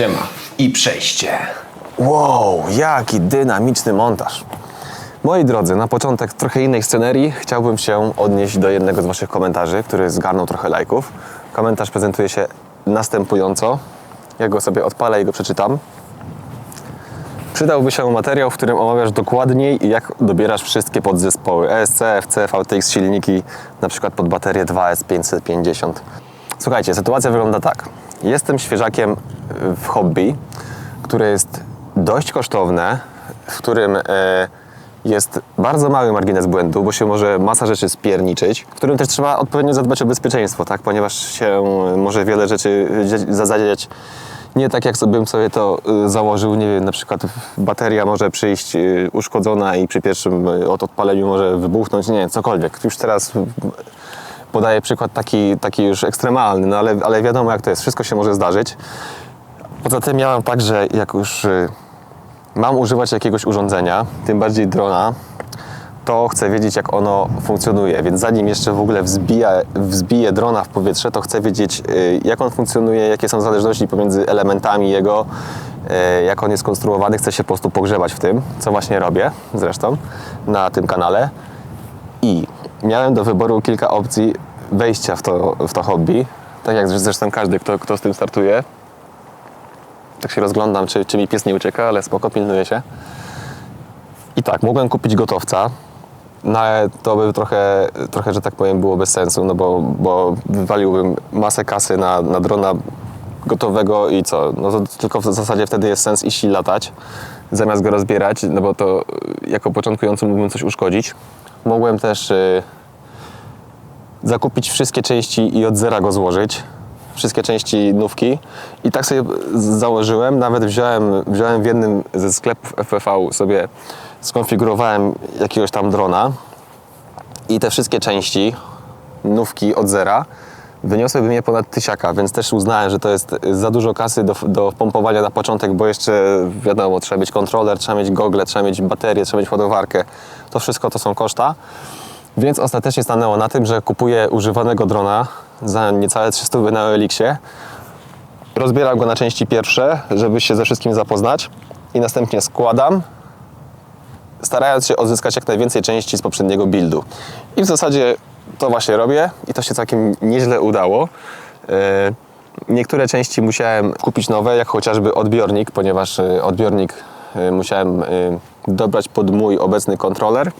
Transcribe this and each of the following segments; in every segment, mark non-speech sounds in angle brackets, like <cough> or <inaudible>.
Siema. I przejście. Wow, jaki dynamiczny montaż. Moi drodzy, na początek trochę innej scenerii chciałbym się odnieść do jednego z Waszych komentarzy, który zgarnął trochę lajków. Komentarz prezentuje się następująco. Ja go sobie odpalę i go przeczytam. Przydałby się materiał, w którym omawiasz dokładniej, jak dobierasz wszystkie podzespoły ESC, FC, VTX silniki, na przykład pod baterię 2S550. Słuchajcie, sytuacja wygląda tak. Jestem świeżakiem w hobby, które jest dość kosztowne, w którym e, jest bardzo mały margines błędu, bo się może masa rzeczy spierniczyć, w którym też trzeba odpowiednio zadbać o bezpieczeństwo, tak? ponieważ się może wiele rzeczy zadziać nie tak, jak bym sobie to y, założył. Nie wiem, na przykład bateria może przyjść y, uszkodzona i przy pierwszym y, od odpaleniu może wybuchnąć, nie wiem, cokolwiek. Już teraz y, podaję przykład taki, taki już ekstremalny, no ale, ale wiadomo jak to jest, wszystko się może zdarzyć. Poza tym miałem tak, że jak już y, mam używać jakiegoś urządzenia, tym bardziej drona, to chcę wiedzieć, jak ono funkcjonuje. Więc zanim jeszcze w ogóle wzbija, wzbiję drona w powietrze, to chcę wiedzieć, y, jak on funkcjonuje, jakie są zależności pomiędzy elementami jego, y, jak on jest konstruowany. Chcę się po prostu pogrzebać w tym, co właśnie robię zresztą na tym kanale. I miałem do wyboru kilka opcji wejścia w to, w to hobby. Tak jak zresztą każdy, kto, kto z tym startuje. Tak się rozglądam, czy, czy mi pies nie ucieka, ale spoko, pilnuje się. I tak, mogłem kupić gotowca, no ale to by trochę, trochę, że tak powiem, było bez sensu, no bo, bo wywaliłbym masę kasy na, na drona gotowego i co? No to tylko w zasadzie wtedy jest sens iść i latać, zamiast go rozbierać, no bo to jako początkujący mógłbym coś uszkodzić. Mogłem też y, zakupić wszystkie części i od zera go złożyć. Wszystkie części nówki. I tak sobie założyłem. Nawet wziąłem, wziąłem w jednym ze sklepów FPV sobie skonfigurowałem jakiegoś tam drona i te wszystkie części nówki od zera wyniosłyby mnie ponad tysiaka, więc też uznałem, że to jest za dużo kasy do, do pompowania na początek, bo jeszcze wiadomo, trzeba mieć kontroler, trzeba mieć gogle, trzeba mieć baterię, trzeba mieć ładowarkę. To wszystko to są koszta. Więc ostatecznie stanęło na tym, że kupuję używanego drona za niecałe 300 na OLX-ie. Rozbieram go na części pierwsze, żeby się ze wszystkim zapoznać i następnie składam, starając się odzyskać jak najwięcej części z poprzedniego buildu. I w zasadzie to właśnie robię i to się całkiem nieźle udało. E, Niektóre części musiałem kupić nowe, jak chociażby odbiornik, ponieważ e, odbiornik e, musiałem dobrać pod mój obecny kontroler.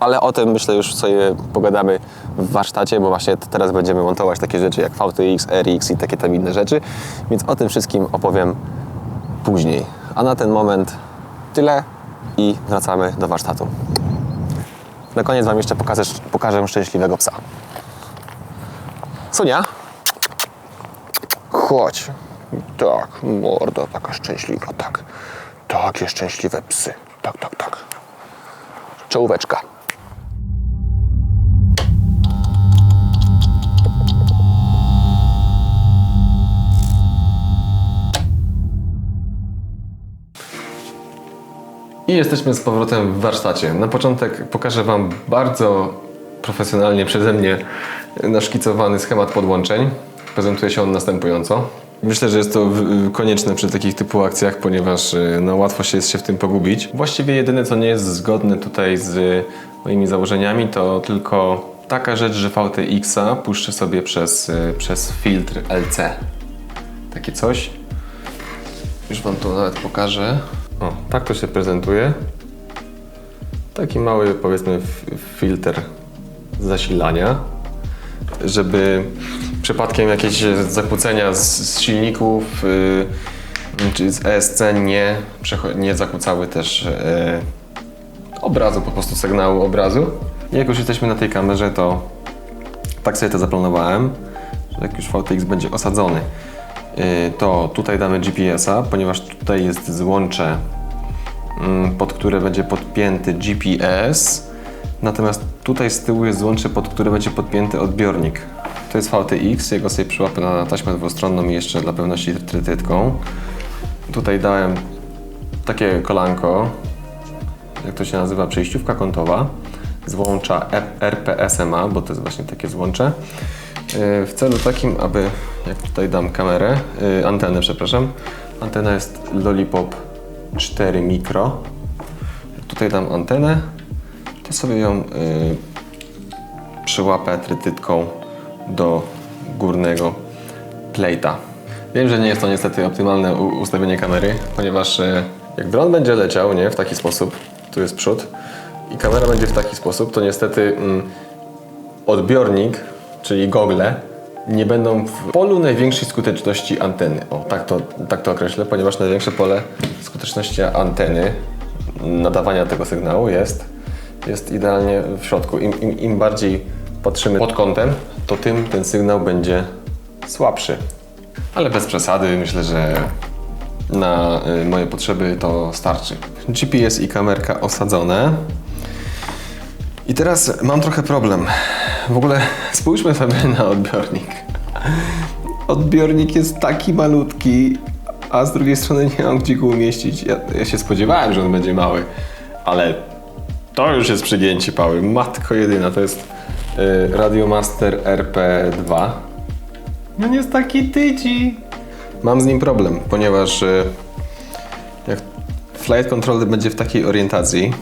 Ale o tym myślę już sobie pogadamy w warsztacie, bo właśnie teraz będziemy montować takie rzeczy jak VTX, RX i takie tam inne rzeczy, więc o tym wszystkim opowiem później. A na ten moment tyle i wracamy do warsztatu. Na koniec Wam jeszcze pokażę, pokażę szczęśliwego psa. Sonia? Chodź. Tak, morda taka szczęśliwa, tak. Takie szczęśliwe psy. Tak, tak, tak. Czołóweczka. I jesteśmy z powrotem w warsztacie. Na początek pokażę Wam bardzo profesjonalnie przeze mnie naszkicowany schemat podłączeń. Prezentuje się on następująco. Myślę, że jest to konieczne przy takich typu akcjach, ponieważ y, no, łatwo się jest się w tym pogubić. Właściwie jedyne, co nie jest zgodne tutaj z moimi założeniami, to tylko taka rzecz, że VTX-a puszczę sobie przez, y, przez filtr LC. Takie coś. Już Wam to nawet pokażę. O, tak to się prezentuje. Taki mały, powiedzmy, filtr zasilania, żeby przypadkiem jakieś zakłócenia z, z silników yy, czy z ESC nie, nie zakłócały też yy, obrazu, po prostu sygnału obrazu. I jak już jesteśmy na tej kamerze, to tak sobie to zaplanowałem, że jak już VTX będzie osadzony, yy, to tutaj damy GPS-a, ponieważ tutaj jest złącze, pod które będzie podpięty GPS. Natomiast tutaj z tyłu jest złącze, pod które będzie podpięty odbiornik. To jest VTX, jego sobie przyłapę na taśmę dwustronną i jeszcze dla pewności trytytką. Tutaj dałem takie kolanko, jak to się nazywa, przejściówka kątowa, złącza RPSMA, bo to jest właśnie takie złącze, yy, w celu takim, aby jak tutaj dam kamerę, y, antenę, przepraszam. Antena jest Lollipop 4 Micro. Jak tutaj dam antenę, to sobie ją y, przyłapę trytytką do górnego plate'a. Wiem, że nie jest to niestety optymalne ustawienie kamery, ponieważ e, jak dron będzie leciał nie, w taki sposób, tu jest przód, i kamera będzie w taki sposób, to niestety mm, odbiornik, czyli gogle, nie będą w polu największej skuteczności anteny. O, tak to, tak to określę, ponieważ największe pole skuteczności anteny nadawania tego sygnału jest, jest idealnie w środku. Im, im, Im bardziej patrzymy pod kątem, to tym ten sygnał będzie słabszy. Ale bez przesady, myślę, że na y, moje potrzeby to starczy. GPS i kamerka osadzone. I teraz mam trochę problem. W ogóle spójrzmy sobie na odbiornik. Odbiornik jest taki malutki, a z drugiej strony nie mam gdzie go umieścić. Ja, ja się spodziewałem, że on będzie mały, ale to już jest przygięcie pały. Matko jedyna, to jest y, Radiomaster RP2. No nie jest taki tyci. Mam z nim problem, ponieważ y, jak flight controller będzie w takiej orientacji,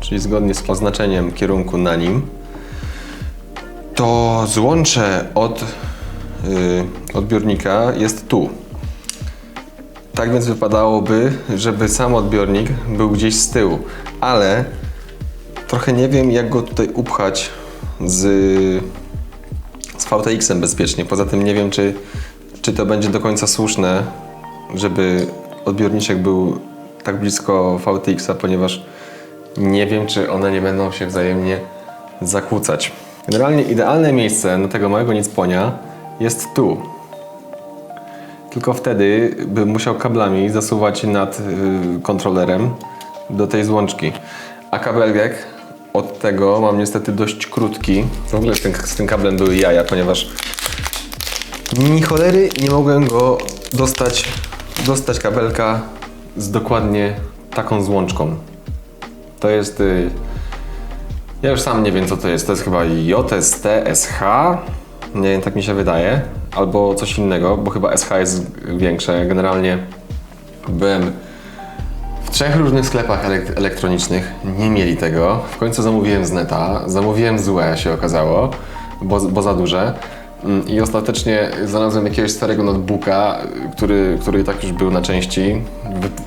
czyli zgodnie z oznaczeniem kierunku na nim, to złącze od y, odbiornika jest tu. Tak więc wypadałoby, żeby sam odbiornik był gdzieś z tyłu, ale trochę nie wiem, jak go tutaj upchać z, z VTX-em bezpiecznie. Poza tym nie wiem, czy, czy to będzie do końca słuszne, żeby odbiorniczek był tak blisko VTX-a, ponieważ nie wiem, czy one nie będą się wzajemnie zakłócać. Generalnie idealne miejsce na tego małego nicponia jest tu. Tylko wtedy bym musiał kablami zasuwać nad y, kontrolerem do tej złączki. A kabelek od tego mam niestety dość krótki. W ogóle z tym, z tym kablem były jaja, ponieważ ni cholery nie mogłem go dostać, dostać kabelka z dokładnie taką złączką. To jest. Ja już sam nie wiem, co to jest. To jest chyba JST SH. Nie wiem, tak mi się wydaje. Albo coś innego, bo chyba SH jest większe. Generalnie byłem w trzech różnych sklepach elek- elektronicznych. Nie mieli tego. W końcu zamówiłem z neta. Zamówiłem złe, się okazało, bo, bo za duże. Mm, I ostatecznie znalazłem jakiegoś starego notebooka, który, który tak już był na części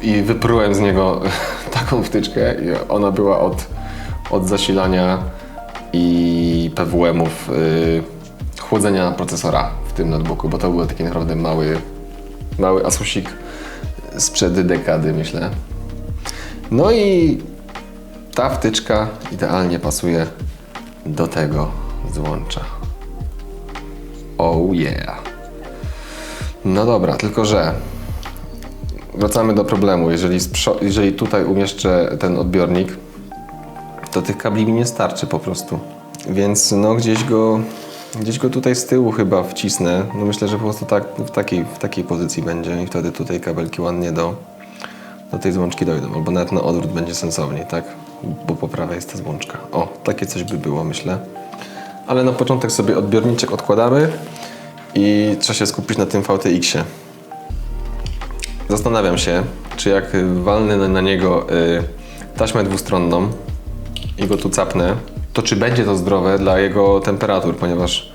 i wyprułem z niego <laughs> taką wtyczkę i ona była od, od zasilania i PWM-ów y, chłodzenia procesora w tym notebooku, bo to był taki naprawdę mały, mały Asusik sprzed dekady, myślę. No i ta wtyczka idealnie pasuje do tego złącza. Oh yeah. No dobra, tylko że wracamy do problemu. Jeżeli, jeżeli tutaj umieszczę ten odbiornik, to tych kabli mi nie starczy po prostu. Więc no gdzieś go, gdzieś go tutaj z tyłu chyba wcisnę. No myślę, że po prostu tak, w, takiej, w takiej pozycji będzie i wtedy tutaj kabelki ładnie do, do tej złączki dojdą. Albo nawet na odwrót będzie sensowniej, tak? Bo po prawej jest ta złączka. O, takie coś by było, myślę. Ale na początek sobie odbiorniczek odkładamy i trzeba się skupić na tym VTX-ie. Zastanawiam się, czy jak walnę na, niego y, taśmę dwustronną i go tu capnę, to czy będzie to zdrowe dla jego temperatur, ponieważ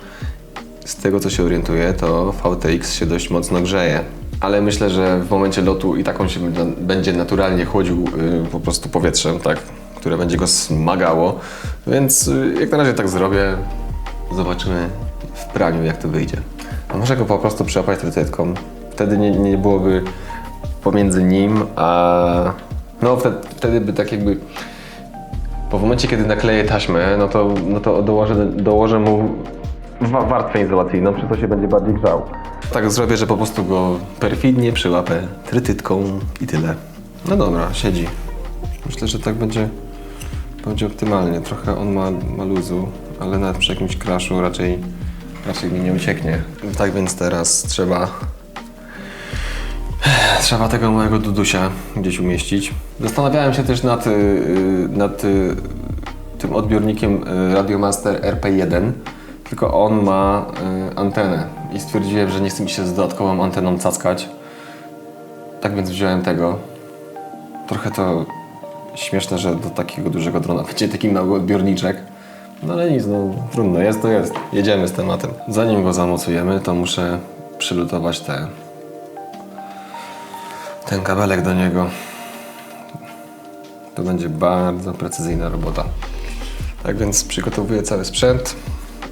z tego co się orientuję, to VTX się dość mocno grzeje. Ale myślę, że w momencie lotu i taką się będzie- będzie naturalnie chłodził y, po prostu powietrzem, tak, które będzie go smagało. Więc y, jak na razie tak zrobię. Zobaczymy w praniu, jak to wyjdzie. A może go po prostu przyłapać trytytką. Wtedy nie, nie byłoby pomiędzy nim a... No wtedy, wtedy by tak jakby... Bo w momencie, kiedy nakleję taśmę, no to, no to dołożę, dołożę mu wa- warstwę izolacyjną, przez co się będzie bardziej grzał. Tak zrobię, że po prostu go perfidnie przyłapę trytytką i tyle. No dobra, siedzi. Myślę, że tak będzie, będzie optymalnie. Trochę on ma, ma luzu, ale nawet przy jakimś crashu raczej, raczej mi nie ucieknie. Tak więc teraz trzeba Trzeba tego małego dudusia gdzieś umieścić. Zastanawiałem się też nad, y, y, nad y, tym odbiornikiem Radiomaster RP1, tylko on ma antenę i stwierdziłem, że nie chcę mi się z dodatkową anteną cackać. Tak więc wziąłem tego. Trochę to śmieszne, że do takiego dużego drona <laughs> będzie taki mały odbiorniczek. No ale nic, no trudno, jest to jest. Jedziemy z tematem. Zanim go zamocujemy, to muszę przylutować te, ten kabelek do niego. To będzie bardzo precyzyjna robota. Tak więc przygotowuję cały sprzęt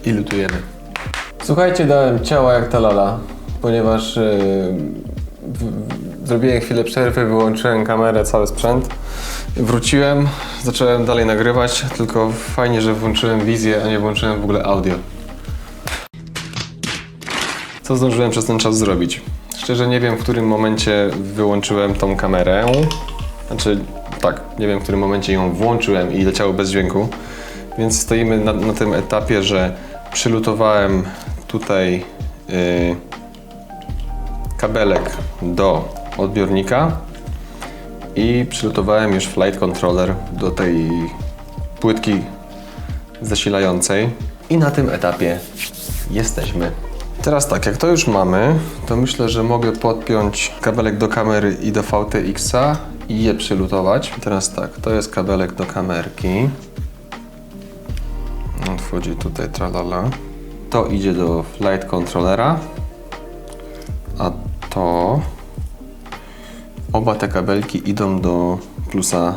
i lutujemy. Słuchajcie, dałem ciała jak ta lala, ponieważ yy, w- w- zrobiłem chwilę przerwy, wyłączyłem kamerę, cały sprzęt. Wróciłem, zacząłem dalej nagrywać, tylko fajnie, że włączyłem wizję, a nie włączyłem w ogóle audio. Co zdążyłem przez ten czas zrobić? Szczerze nie wiem, w którym momencie wyłączyłem tą kamerę. Znaczy, tak, nie wiem, w którym momencie ją włączyłem i leciało bez dźwięku. Więc stoimy na, na tym etapie, że przylutowałem tutaj yy, kabelek do odbiornika i przylutowałem już flight controller do tej płytki zasilającej. I na tym etapie jesteśmy. Teraz tak, jak to już mamy, to myślę, że mogę podpiąć kabelek do kamery i do VTX-a i je przylutować. Teraz tak, to jest kabelek do kamerki. On wchodzi tutaj, tralala. To idzie do flight controllera, a to oba te kabelki idą do plusa,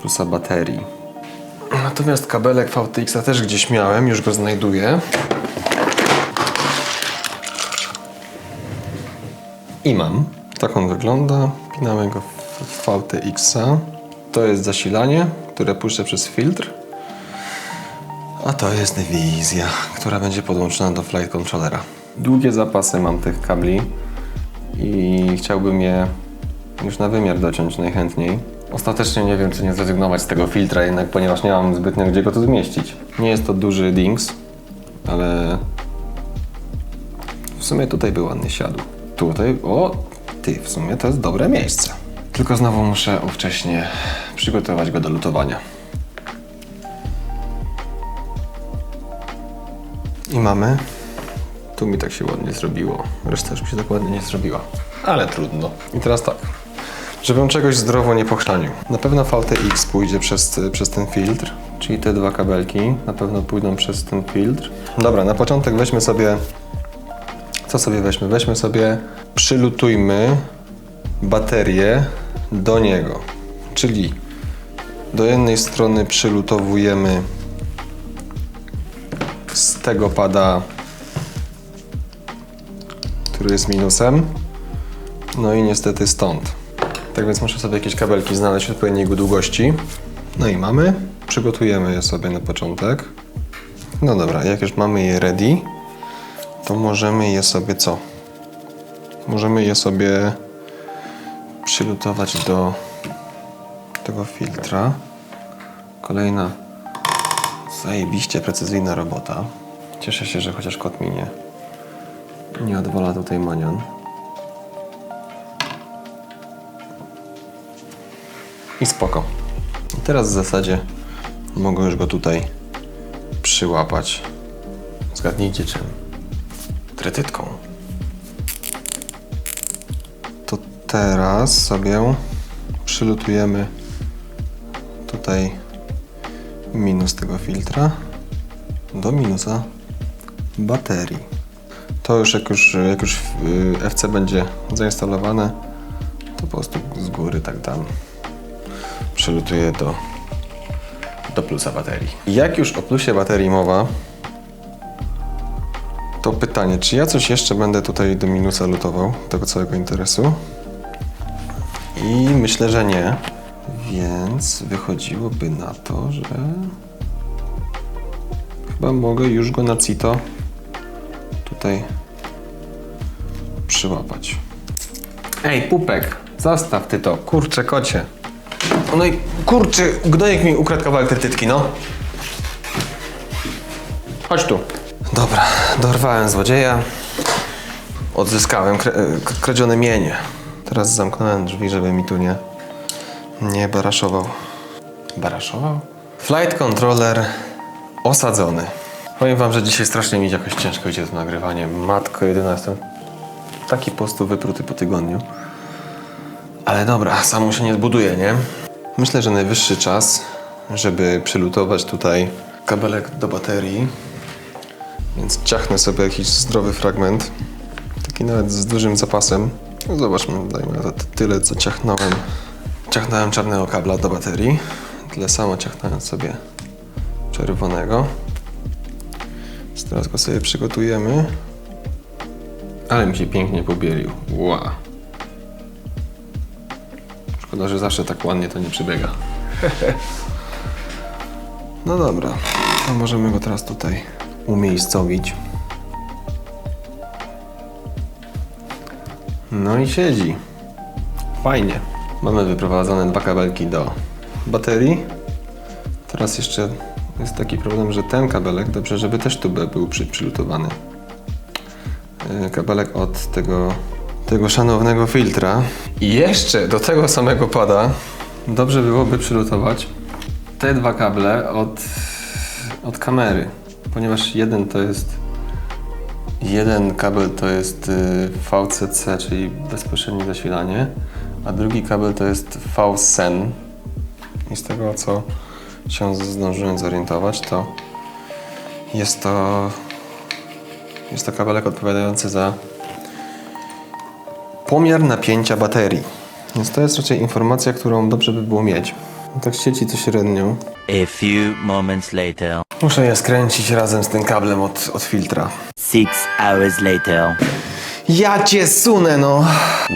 plusa baterii. Natomiast kabelek VTX-a też gdzieś miałem, już go znajduję. I mam. Tak on wygląda. Pinamy go w VTX-a. To jest zasilanie, które puszczę przez filtr. A to jest wizja, która będzie podłączona do flight controllera. Długie zapasy mam tych kabli i chciałbym je już na wymiar dociąć najchętniej. Ostatecznie nie wiem, czy nie zrezygnować z tego filtra jednak, ponieważ nie mam zbytnio gdzie go tu zmieścić. Nie jest to duży dings, ale w sumie tutaj by ładnie siadł. Tutaj, o, ty, w sumie to jest dobre miejsce. Tylko znowu muszę ówcześnie przygotować go do lutowania. I mamy. Tu mi tak się ładnie zrobiło. Reszta już mi się tak ładnie nie zrobiła. Ale trudno. I teraz tak. Żebym czegoś zdrowo nie pochrzanił. Na pewno VTX pójdzie przez, przez ten filtr, czyli te dwa kabelki na pewno pójdą przez ten filtr. Dobra, na początek weźmy sobie co sobie weźmy? Weźmy sobie, przylutujmy baterię do niego. Czyli do jednej strony przylutowujemy z tego pada, który jest minusem. No i niestety stąd. Tak więc muszę sobie jakieś kabelki znaleźć odpowiedniej długości. No i mamy. Przygotujemy je sobie na początek. No dobra, jak już mamy je ready, to możemy je sobie co? Możemy je sobie przylutować do tego filtra. Kolejna zajebiście precyzyjna robota. Cieszę się, że chociaż kot mi nie, nie odwala tutaj manion. I spoko. I teraz w zasadzie mogę już go tutaj przyłapać. Zgadnijcie czym tretytką. To teraz sobie przylutujemy tutaj minus tego filtra do minusa baterii. To już jak już, jak już y, FC będzie zainstalowane, to po prostu z góry tak dam. Przylutuję do, do plusa baterii. Jak już o plusie baterii mowa, to pytanie, czy ja coś jeszcze będę tutaj do minusa lutował, tego całego interesu? I myślę, że nie. Więc wychodziłoby na to, że chyba mogę już go na CITO tutaj przyłapać. Ej, pupek, zostaw ty to, kurczę kocie. No i kurczę, gnojek mi ukradł kawałek tretytki, no. Chodź tu. Dorwałem złodzieja. Odzyskałem kradzione mienie. Teraz zamknąłem drzwi, żeby mi tu nie, nie baraszował. Baraszował? Flight controller osadzony. Powiem wam, że dzisiaj strasznie mi jakoś ciężko idzie to nagrywanie. Matko jedyna, jestem taki po prostu wypruty po tygodniu. Ale dobra, samo się nie zbuduje, nie? Myślę, że najwyższy czas, żeby przylutować tutaj kabelek do baterii. Więc ciachnę sobie jakiś zdrowy fragment. Taki nawet z dużym zapasem. No zobaczmy, dajmy na to tyle, co ciachnąłem. Ciachnąłem czarnego kabla do baterii. Tyle samo ciachnąłem sobie czerwonego. Więc teraz go sobie przygotujemy. Ale mi się pięknie pobielił. Wow. Szkoda, że zawsze tak ładnie to nie przebiega. <laughs> no dobra, to możemy go teraz tutaj umiejscowić. No i siedzi. Fajnie. Mamy wyprowadzone dwa kabelki do baterii. Teraz jeszcze jest taki problem, że ten kabelek, dobrze, żeby też tu by- był przy, przylutowany. Yy, Kabelek od tego, tego szanownego filtra. I jeszcze do tego samego pada dobrze byłoby przylutować te dwa kable od, od kamery. Ponieważ jeden to jest Jeden kabel to jest y, VCC, czyli bezpośrednie zasilanie, a drugi kabel to jest VSEN. I z tego, co się zdążyłem zorientować, to jest to, jest to kabelek odpowiadający za pomiar napięcia baterii. Więc to jest raczej informacja, którą dobrze by było mieć. Tak sieci to średnio. A few moments later. Muszę je skręcić razem z tym kablem od, od filtra. Six hours later. Ja cię sunę, no!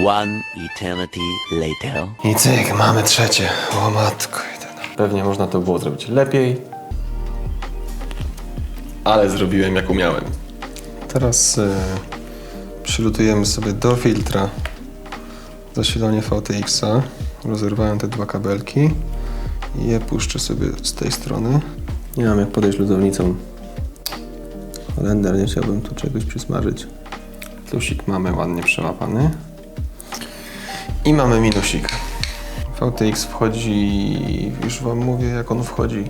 One eternity later. I cyk, mamy trzecie. O matko jedyna. Pewnie można to było zrobić lepiej, ale zrobiłem jak umiałem. Teraz y, przylutujemy sobie do filtra zasilanie VTX-a. Rozerwałem te dwa kabelki i je puszczę sobie z tej strony. Nie mam jak podejść lutownicą. Holender, nie chciałbym tu czegoś przysmażyć. Plusik mamy ładnie przełapany. I mamy minusik. VTX wchodzi, już Wam mówię jak on wchodzi.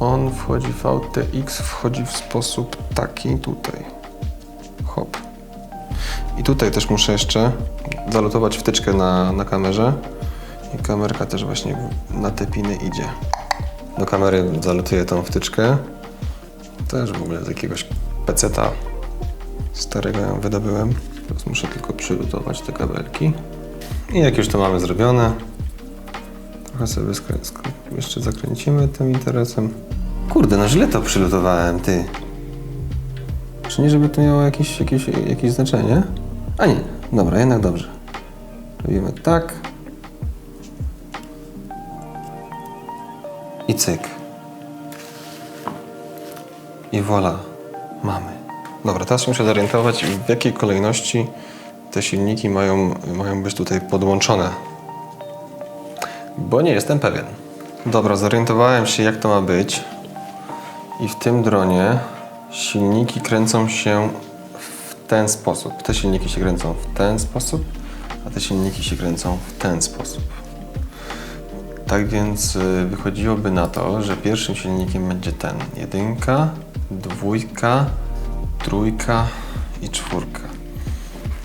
On wchodzi, VTX wchodzi w sposób taki tutaj. Hop. I tutaj też muszę jeszcze zalutować wtyczkę na, na kamerze. I kamerka też właśnie na te piny idzie. Do kamery zalutuję tą wtyczkę. Też w ogóle z jakiegoś peceta starego ją wydobyłem. Teraz muszę tylko przylutować te kabelki. I jak już to mamy zrobione, trochę sobie jeszcze zakręcimy tym interesem. Kurde, no źle to przylutowałem, ty. Czy nie, żeby to miało jakieś, jakieś, jakieś znaczenie? A nie, dobra, jednak dobrze. Robimy tak. I cyk. I voilà, mamy. Dobra, teraz muszę zorientować, w jakiej kolejności te silniki mają, mają być tutaj podłączone. Bo nie jestem pewien. Dobra, zorientowałem się, jak to ma być. I w tym dronie silniki kręcą się w ten sposób. Te silniki się kręcą w ten sposób, a te silniki się kręcą w ten sposób. Tak więc y, wychodziłoby na to, że pierwszym silnikiem będzie ten. Jedynka, dwójka, trójka i czwórka.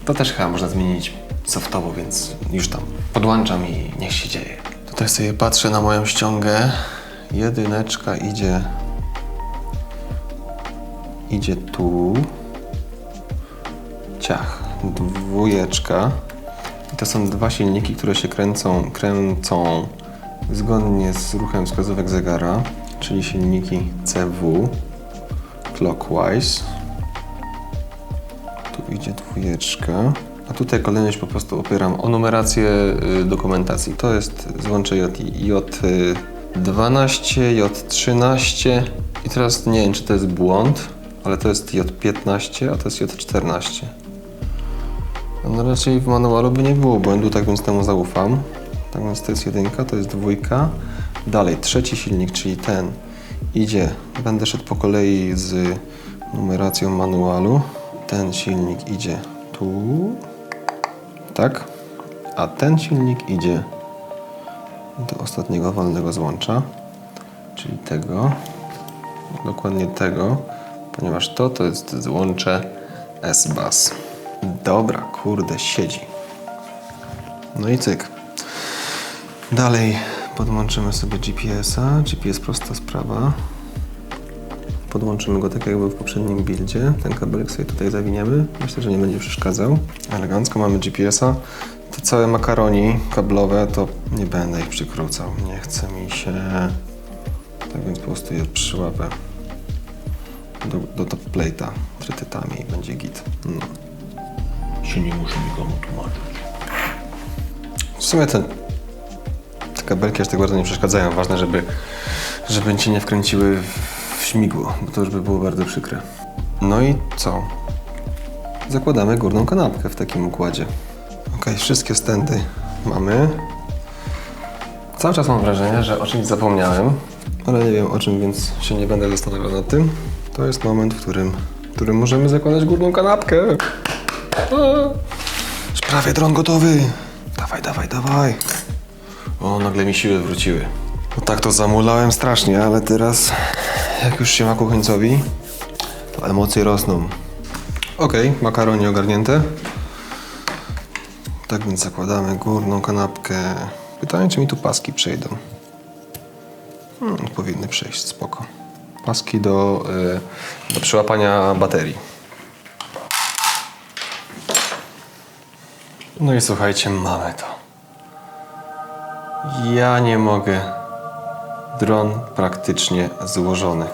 To też chyba można zmienić softowo, więc już tam podłączam i niech się dzieje. Tutaj sobie patrzę na moją ściągę. Jedyneczka idzie idzie tu. Ciach. Dwójeczka. I to są dwa silniki, które się kręcą, kręcą zgodnie z ruchem wskazówek zegara, czyli silniki CW clockwise. Tu idzie dwójeczka. A tutaj kolejność po prostu opieram o numerację y, dokumentacji. To jest złącze J, J12, J13 i teraz nie wiem, czy to jest błąd, ale to jest J15, a to jest J14. No raczej w manualu by nie było błędu, tak więc temu zaufam. Tak więc to jest jedynka, to jest dwójka. Dalej, trzeci silnik, czyli ten, idzie, będę szedł po kolei z numeracją manualu. Ten silnik idzie tu, tak, a ten silnik idzie do ostatniego wolnego złącza, czyli tego, dokładnie tego. ponieważ to to jest złącze S-Bus. Dobra, kurde, siedzi. No i cyk. Dalej podłączymy sobie GPS-a. GPS prosta sprawa. Podłączymy go tak jak był w poprzednim buildzie. Ten kabelek sobie tutaj zawiniemy. Myślę, że nie będzie przeszkadzał. Elegancko mamy GPS-a. Te całe makaroni kablowe to nie będę ich przykrócał. Nie chce mi się. Tak więc po prostu je przyłapę do, do top plate'a trytytami i będzie git. No. się nie muszę nikomu tłumaczyć. W sumie te, te kabelki aż tak bardzo nie przeszkadzają. Ważne, żeby, żeby cię nie wkręciły w, śmigło, bo to już by było bardzo przykre. No i co? Zakładamy górną kanapkę w takim układzie. Ok, wszystkie stędy mamy. Cały czas mam wrażenie, że o czymś zapomniałem, ale nie wiem o czym, więc się nie będę zastanawiał nad tym. To jest moment, w którym, w którym możemy zakładać górną kanapkę. Prawie dron gotowy. Dawaj, dawaj, dawaj. O, nagle mi siły wróciły. No tak to zamulałem strasznie, ale teraz, jak już się ma ku końcowi, to emocje rosną. Okej, makaroni ogarnięte. Tak więc zakładamy górną kanapkę. Pytanie, czy mi tu paski przejdą. Hmm, powinny przejść, spoko. Paski do, y, do przyłapania baterii. No i słuchajcie, mamy to. Ja nie mogę. Dron praktycznie złożony.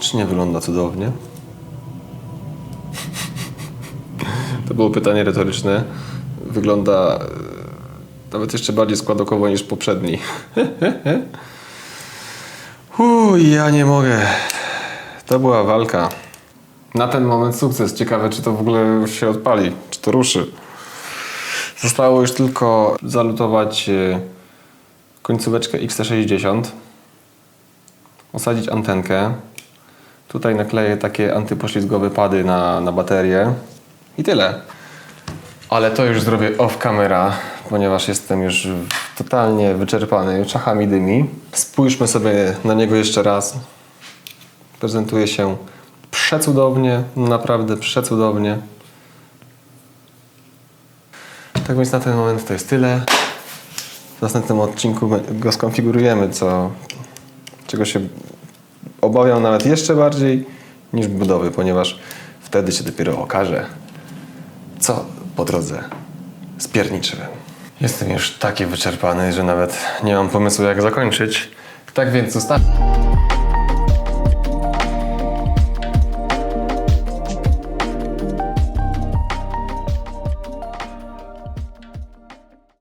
Czy nie wygląda cudownie? <laughs> To było pytanie retoryczne. Wygląda e, nawet jeszcze bardziej składokowo niż poprzedni. <laughs> Uuu, ja nie mogę. To była walka. Na ten moment sukces. Ciekawe, czy to w ogóle się odpali, czy to ruszy. Zostało już tylko zalutować e, końcóweczkę XT60, osadzić antenkę. Tutaj nakleję takie antypoślizgowe pady na, na baterię i tyle. Ale to już zrobię off camera, ponieważ jestem już totalnie wyczerpany, czachami dymi. Spójrzmy sobie na niego jeszcze raz. Prezentuje się przecudownie, naprawdę przecudownie. Tak więc na ten moment to jest tyle. W następnym odcinku go skonfigurujemy, co, czego się obawiam nawet jeszcze bardziej niż budowy, ponieważ wtedy się dopiero okaże, co po drodze spierniczyłem. Jestem już taki wyczerpany, że nawet nie mam pomysłu jak zakończyć. Tak więc zostaw...